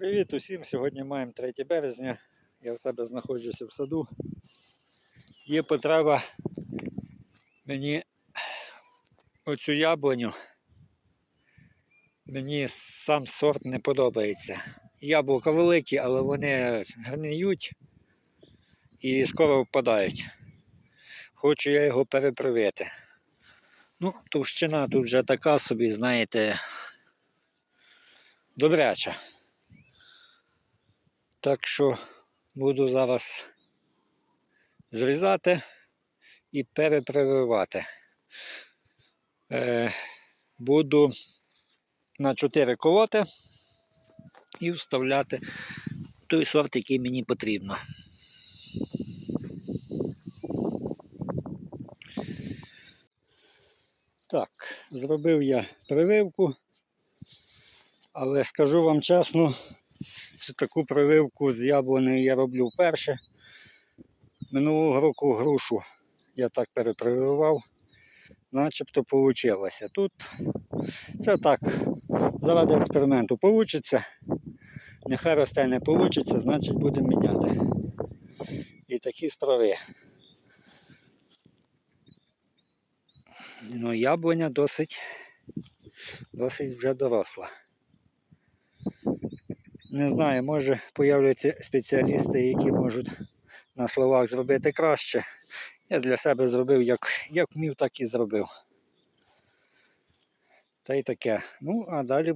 Привіт усім! Сьогодні маємо 3 березня. Я в тебе знаходжуся в саду. Є потреба мені оцю яблуню. Мені сам сорт не подобається. Яблука великі, але вони гниють і скоро впадають. Хочу я його перепривити. Ну, товщина тут вже така собі, знаєте, добряча. Так що буду зараз зрізати і перепрививати. Е, буду на 4 колоти і вставляти той сорт, який мені потрібно. Так, зробив я прививку, але скажу вам чесно, таку прививку з яблунею я роблю вперше. Минулого року грушу я так перепрививав, начебто вийшло. Тут це так, заради експерименту вийде. Нехай росте не вийде, значить будемо міняти. І такі справи. Ну, яблуня досить, досить вже доросла. Не знаю, може появляться спеціалісти, які можуть на словах зробити краще. Я для себе зробив, як, як вмів, так і зробив. Та й таке. Ну, а далі